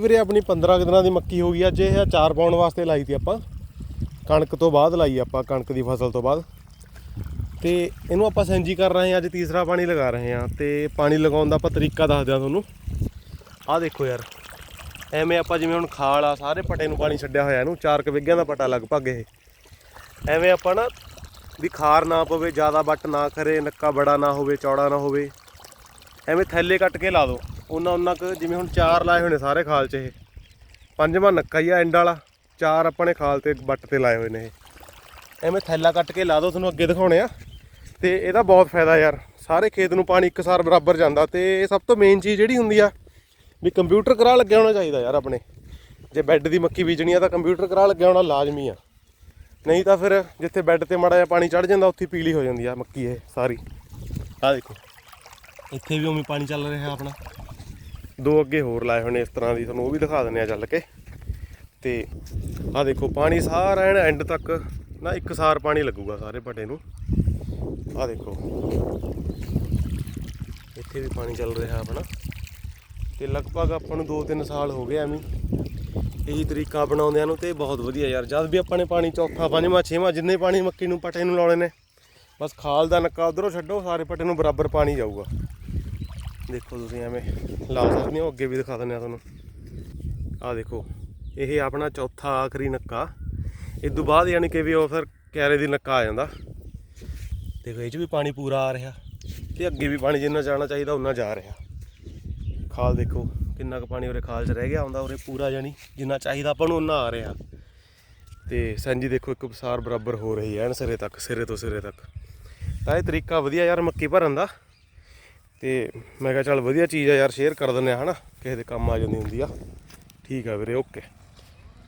ਵੀਰੇ, ਆਪਣੀ 15 ਕੁ ਦਿਨਾਂ ਦੀ ਮੱਕੀ ਹੋ ਗਈ, ਅੱਜ ਇਹ ਚਾਰ ਪਾਉਣ ਵਾਸਤੇ ਲਾਈ ਤੀ ਆਪਾਂ। ਕਣਕ ਤੋਂ ਬਾਅਦ ਲਾਈ ਆਪਾਂ, ਕਣਕ ਦੀ ਫਸਲ ਤੋਂ ਬਾਅਦ। ਤੇ ਇਹਨੂੰ ਆਪਾਂ ਸੈਂਜੀ ਕਰ ਰਹੇ ਹਾਂ, ਅੱਜ ਤੀਸਰਾ ਪਾਣੀ ਲਗਾ ਰਹੇ ਹਾਂ। ਤੇ ਪਾਣੀ ਲਗਾਉਣ ਦਾ ਆਪਾਂ ਤਰੀਕਾ ਦੱਸਦੇ ਹਾਂ ਤੁਹਾਨੂੰ। ਆਹ ਦੇਖੋ ਯਾਰ, ਐਵੇਂ ਆਪਾਂ ਜਿਵੇਂ ਹੁਣ ਖਾਲ ਆ, ਸਾਰੇ ਪਟੇ ਨੂੰ ਪਾਣੀ ਛੱਡਿਆ ਹੋਇਆ ਇਹਨੂੰ, ਚਾਰ ਕੁ ਵਿਗਿਆਂ ਦਾ ਪਟਾ ਲਗਭਗ ਇਹ। ਐਵੇਂ ਆਪਾਂ ਨਾ, ਵੀ ਖਾਰ ਨਾ ਪਵੇ, ਜ਼ਿਆਦਾ ਵੱਟ ਨਾ ਕਰੇ ਨੱਕਾ ਬੜਾ ਨਾ ਹੋਵੇ, ਚੌੜਾ ਨਾ ਹੋਵੇ। ਐਵੇਂ ਥੈਲੇ ਕੱਟ ਕੇ ਲਾ ਦਿਓ। ਉਹਨਾਂ ਉਹਨਾਂ ਕੁ ਜਿਵੇਂ ਹੁਣ ਚਾਰ ਲਾਏ ਹੋਏ ਨੇ ਸਾਰੇ ਖਾਲ 'ਚ ਇਹ। ਪੰਜਵਾਂ ਨੱਕਾ ਹੀ ਆ ਐਂਡ ਵਾਲਾ। ਚਾਰ ਆਪਣੇ ਖਾਲ ਤੇ ਵੱਟ ਤੇ ਲਾਏ ਹੋਏ ਨੇ ਇਹ। ਐਵੇਂ ਥੈਲਾ ਕੱਟ ਕੇ ਲਾ ਦਿਓ ਤੁਹਾਨੂੰ ਅੱਗੇ ਦਿਖਾਉਣੇ ਆ। ਤੇ ਇਹਦਾ ਬਹੁਤ ਫਾਇਦਾ ਯਾਰ। ਸਾਰੇ ਖੇਤ ਨੂੰ ਪਾਣੀ ਇੱਕਸਾਰ ਬਰਾਬਰ ਜਾਂਦਾ ਤੇ ਇਹ ਸਭ ਤੋਂ ਮੇਨ ਚੀਜ਼ ਜਿਹੜੀ ਹੁੰਦੀ ਆ ਵੀ ਕੰਪਿਊਟਰ ਕਰਾ ਲੱਗਿਆ ਹੋਣਾ ਚਾਹੀਦਾ ਯਾਰ ਆਪਣੇ। ਜੇ ਬੈੱਡ ਦੀ ਮੱਕੀ ਬੀਜਣੀ ਆ ਤਾਂ ਕੰਪਿਊਟਰ ਕਰਾ ਲੱਗਿਆ ਹੋਣਾ ਲਾਜ਼ਮੀ ਆ। ਨਹੀਂ ਤਾਂ ਫਿਰ ਜਿੱਥੇ ਬੈੱਡ ਤੇ ਮਾੜਾ ਜਿਹਾ ਪਾਣੀ ਚੜ ਜਾਂਦਾ, ਉੱਥੇ ਪੀਲੀ ਹੋ ਜਾਂਦੀ ਆ ਮੱਕੀ ਇਹ ਸਾਰੀ। ਆਹ ਦੇਖੋ। ਇੱਥੇ ਵੀ ਉਵੇਂ ਪਾਣੀ ਚੱਲ ਰਿਹਾ ਆਪਣਾ। ਦੋ ਅੱਗੇ ਹੋਰ ਲਾਏ ਹੋਏ ਨੇ ਇਸ ਤਰ੍ਹਾਂ ਦੀ, ਤੁਹਾਨੂੰ ਉਹ ਵੀ ਦਿਖਾ ਦਿੰਦੇ ਆ ਚੱਲ ਕੇ। ਤੇ ਆਹ ਦੇਖੋ, ਪਾਣੀ ਸਾਰਾ ਐਨ ਐਂਡ ਤੱਕ, ਨਾ ਇੱਕ ਸਾਰ ਪਾਣੀ ਲੱਗੂਗਾ ਸਾਰੇ ਪੱਟੇ ਨੂੰ। ਆਹ ਦੇਖੋ, ਇੱਥੇ ਵੀ ਪਾਣੀ ਚੱਲ ਰਿਹਾ ਆਪਣਾ। ਤੇ ਲਗਭਗ ਆਪਾਂ ਨੂੰ 2-3 ਸਾਲ ਹੋ ਗਏ ਐਵੇਂ ਇਹੀ ਤਰੀਕਾ ਬਣਾਉਂਦਿਆਂ ਨੂੰ ਤੇ ਬਹੁਤ ਵਧੀਆ ਯਾਰ, ਜਦ ਵੀ ਆਪਾਂ ਨੇ ਪਾਣੀ ਚੌਥਾ, ਪੰਜਵਾਂ, ਛੇਵਾਂ, ਜਿੰਨੇ ਪਾਣੀ ਮੱਕੀ ਨੂੰ ਪੱਟੇ ਨੂੰ ਲਾਉਣੇ ਨੇ, ਬਸ ਖਾਲ ਦਾ ਨੱਕਾ ਉਧਰੋਂ ਛੱਡੋ, ਸਾਰੇ ਪੱਟੇ ਨੂੰ ਬਰਾਬਰ ਪਾਣੀ ਜਾਊਗਾ। ਦੇਖੋ ਤੁਸੀਂ ਐਵੇਂ ਲਾ ਸਕਦੇ ਹੋ, ਅੱਗੇ ਵੀ ਦਿਖਾ ਦਿੰਦੇ ਆ ਤੁਹਾਨੂੰ। ਆਹ ਦੇਖੋ, ਇਹ ਆਪਣਾ ਚੌਥਾ ਆਖਰੀ ਨੱਕਾ। ਇਸ ਤੋਂ ਬਾਅਦ ਯਾਨੀ ਕਿ ਵੀ ਉਹ ਫਿਰ ਕੈਰੇ ਦੀ ਨੱਕਾ ਆ ਜਾਂਦਾ। ਦੇਖੋ, ਇਹ 'ਚ ਵੀ ਪਾਣੀ ਪੂਰਾ ਆ ਰਿਹਾ ਤੇ ਅੱਗੇ ਵੀ ਪਾਣੀ ਜਿੰਨਾ ਜਾਣਾ ਚਾਹੀਦਾ ਉਨਾ ਜਾ ਰਿਹਾ। ਖਾਲ ਦੇਖੋ, ਕਿੰਨਾ ਕੁ ਪਾਣੀ ਉਰੇ ਖਾਲ 'ਚ ਰਹਿ ਗਿਆ ਹੁੰਦਾ, ਉਰੇ ਪੂਰਾ ਜਾਣੀ ਜਿੰਨਾ ਚਾਹੀਦਾ ਆਪਾਂ ਨੂੰ ਉਨਾ ਆ ਰਿਹਾ। ਤੇ ਸੰਜੀ ਦੇਖੋ, ਇੱਕ ਬਸਾਰ ਬਰਾਬਰ ਹੋ ਰਹੀ ਹੈ ਐਨ ਸਿਰੇ ਤੱਕ, ਸਿਰੇ ਤੋਂ ਸਿਰੇ ਤੱਕ। ਤਾਂ ਇਹ ਤਰੀਕਾ ਵਧੀਆ ਯਾਰ, ਮੱਕੀ ਭਰਨ ਦਾ। ਤੇ ਮੈਂ ਕਿਹਾ ਚੱਲ ਵਧੀਆ ਚੀਜ਼ ਆ ਯਾਰ ਸ਼ੇਅਰ ਕਰ ਦਿੰਦੇ ਆ, ਹਨਾ? ਕਿਸੇ ਦੇ ਕੰਮ ਆ ਜਾਂਦੀ ਹੁੰਦੀ ਆ। ਠੀਕ ਆ ਵੀਰੇ ਓਕੇ